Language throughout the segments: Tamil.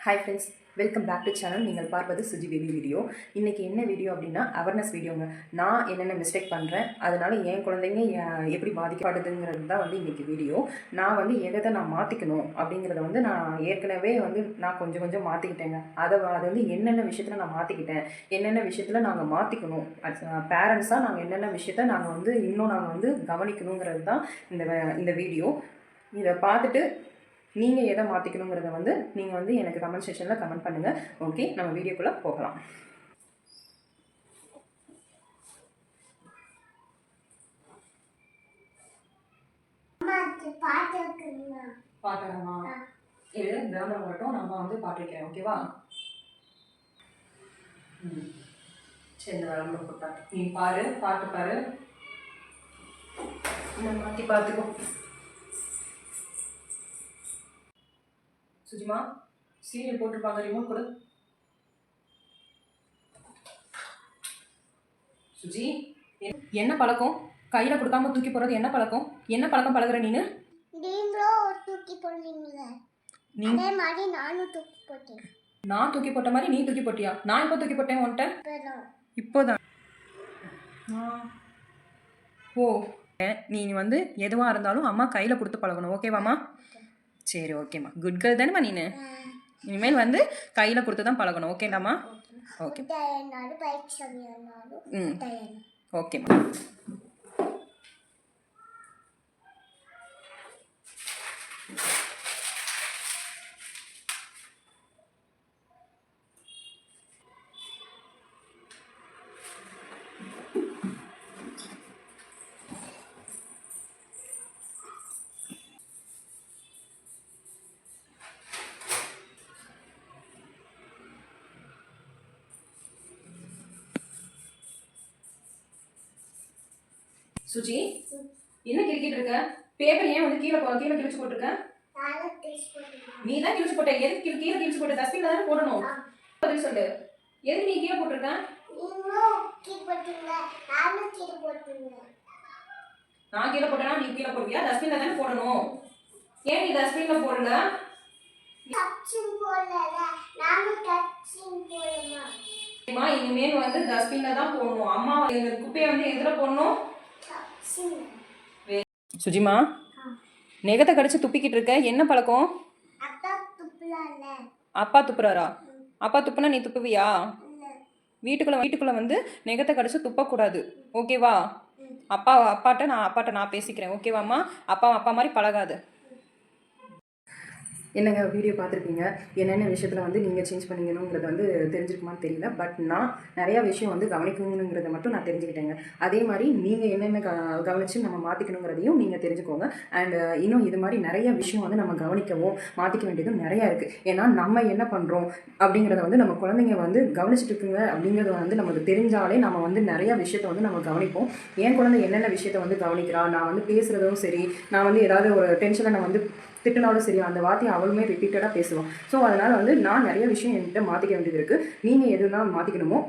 Hi friends welcome back to channel நீங்கள் பார்ப்பது சுஜி பேபி வீடியோ இன்றைக்கி என்ன வீடியோ அப்படின்னா அவேர்னஸ் வீடியோங்க நான் என்னென்ன மிஸ்டேக் பண்ணுறேன் அதனால் என் குழந்தைங்க எப்படி பாதிக்கப்படுதுங்கிறது தான் வந்து இன்றைக்கி வீடியோ நான் வந்து எதை நான் மாற்றிக்கணும் அப்படிங்கிறத வந்து நான் ஏற்கனவே வந்து நான் கொஞ்சம் கொஞ்சம் மாற்றிக்கிட்டேங்க அதை அது வந்து என்னென்ன விஷயத்தில் நான் மாற்றிக்கிட்டேன் என்னென்ன விஷயத்தில் நாங்கள் மாற்றிக்கணும் பேரண்ட்ஸாக நாங்கள் என்னென்ன விஷயத்த நாங்கள் வந்து இன்னும் நாங்கள் வந்து கவனிக்கணுங்கிறது தான் இந்த இந்த வீடியோ இதை பார்த்துட்டு நீங்கள் எதை மாற்றிக்கணுங்கிறத வந்து நீங்கள் வந்து எனக்கு கமெண்ட் செக்ஷனில் கமெண்ட் பண்ணுங்கள் ஓகே நம்ம வீடியோக்குள்ளே போகலாம். பாட்டலாமா இது கிராமர் மட்டும் நம்ம வந்து பாட்டு வைக்கிறேன் ஓகேவா ம். சரி இந்த விளம்பரம் பாட்டு நீ பாரு பாட்டு பாரு. மாற்றி பார்த்துக்கோ சுஜிமா சீரியல் போட்டிருப்பாங்க ரிமோட் கொடு. சுஜி என்- என்ன பழக்கம்? கையில் கொடுக்காம தூக்கி போகிறது என்ன பழக்கம்? என்ன பழக்கம் பழகுற நீனு? நீங்களும் தூக்கி போடுவீங்களா நீ அதே மாதிரி நானும் தூக்கி போட்டேன். நான் தூக்கி போட்ட மாதிரி நீ தூக்கி போட்டியா? நான் எப்போ தூக்கி போட்டேன் உன்கிட்ட? இப்பதான். இப்போதான். ஓ. நீ வந்து எதுவாக இருந்தாலும் அம்மா கையில் கொடுத்து பழகணும். ஓகேவாம்மா சரி ஓகேம்மா குட் கேர்ள் தானேம்மா நீனு? இனிமேல் வந்து கையில் கொடுத்து தான் பழகணும் ஓகேடாம்மா ஓகே தயாரினாலும் பைக் சமையல்னாலும் ம். சுஜி என்ன கிரிக்கிட்டு இருக்க? பேப்பர் ஏன் வந்து கீழே போ- கீழே கிழிச்சு போட்டிருக்க? நீ தான் கிழிச்சு போட்ட. எதுக்கு கீழே கீழே கிழிச்சு போட்ட? டஸ்ட்பின்ல தானே போடணும். பதில் சொல்லு. எதுக்கு நீ கீழே போட்டிருக்க? நான் கீழே போட்டேனா? நீ கீழே போடுவியா? டஸ்ட்பின்ல தானே போடணும். ஏன் நீ டஸ்ட்பின்ல போடல டச்சிங் போடல? நானும் டச்சிங் போடணுமா அம்மா இனிமேல் வந்து டஸ்ட்பின்ல தான் போடணும். அம்மா எங்க குப்பையை வந்து எதில் போடணும்? சுஜிமா நெகத்தை கடிச்சு துப்பிக்கிட்டு இருக்க. என்ன பழக்கம்? அப்பா துப்புறாரா. அப்பா துப்புனா நீ துப்புவியா? வீட்டுக்குள்ள வீட்டுக்குள்ள வந்து நெகத்தை கடிச்சு துப்பக்கூடாது. ஓகேவா? அப்பா அப்பாட்ட நான் அப்பாட்ட நான் பேசிக்கிறேன். ஓகேவாம்மா? அப்பா அப்பா மாதிரி பழகாது. என்னங்க வீடியோ பார்த்துருப்பீங்க? என்னென்ன விஷயத்தில் வந்து நீங்கள் சேஞ்ச் பண்ணிக்கணுங்கிறத வந்து தெரிஞ்சிருக்குமான்னு தெரியல. பட் நான் நிறையா விஷயம் வந்து கவனிக்கணுங்கிறத மட்டும் நான் தெரிஞ்சுக்கிட்டேங்க. அதே மாதிரி நீங்கள் என்னென்ன க கவனித்து நம்ம மாற்றிக்கணுங்கிறதையும் நீங்கள் தெரிஞ்சுக்கோங்க. அண்ட் இன்னும் இது மாதிரி நிறைய விஷயம் வந்து நம்ம கவனிக்கவும் மாற்றிக்க வேண்டியதும் நிறையா இருக்குது ஏன்னா நம்ம என்ன பண்ணுறோம் அப்படிங்கிறத வந்து நம்ம குழந்தைங்க வந்து கவனிச்சுட்டு இருக்குங்க அப்படிங்கிறத வந்து நமக்கு தெரிஞ்சாலே நம்ம வந்து நிறையா விஷயத்த வந்து நம்ம கவனிப்போம். என் குழந்தை என்னென்ன விஷயத்த வந்து கவனிக்கிறா? நான் வந்து பேசுகிறதும் சரி நான் வந்து ஏதாவது ஒரு டென்ஷனை நான் வந்து திட்டினாலும் சரி அந்த வார்த்தையை அவளுமே ரிப்பீட்டடாக பேசுவோம் ஸோ அதனால் வந்து நான் நிறைய விஷயம் என்கிட்ட மாற்றிக்க வேண்டியது இருக்குது நீங்கள் எதுலாம் மாற்றிக்கணுமோ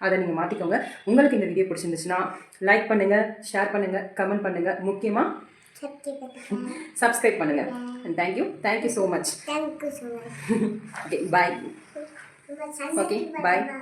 அதை நீங்கள் மாற்றிக்கோங்க உங்களுக்கு இந்த வீடியோ பிடிச்சிருந்துச்சுன்னா லைக் பண்ணுங்கள் ஷேர் பண்ணுங்கள் கமெண்ட் பண்ணுங்கள் முக்கியமாக சப்ஸ்கிரைப் பண்ணுங்கள் thank you thank you so much thank you so much okay bye bye. வரவா